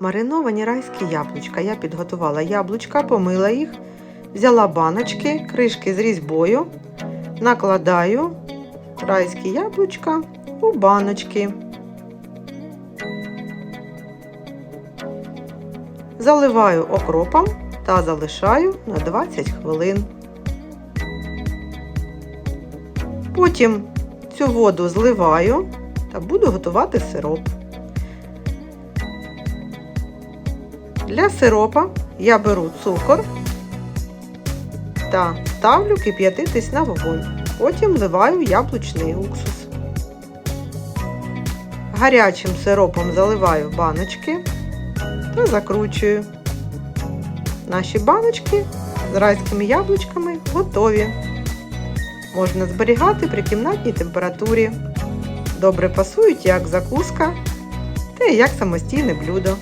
Мариновані райські яблучка. Я підготувала яблучка, помила їх, взяла баночки, кришки з різьбою, накладаю райські яблучка у баночки. Заливаю окропом та залишаю на 20 хвилин. Потім цю воду зливаю та буду готувати сироп. Для сиропа я беру цукор та ставлю кип'ятитись на вогонь. Потім вливаю яблучний уксус. Гарячим сиропом заливаю баночки та закручую. Наші баночки з райськими яблучками готові. Можна зберігати при кімнатній температурі. Добре пасують як закуска та як самостійне блюдо.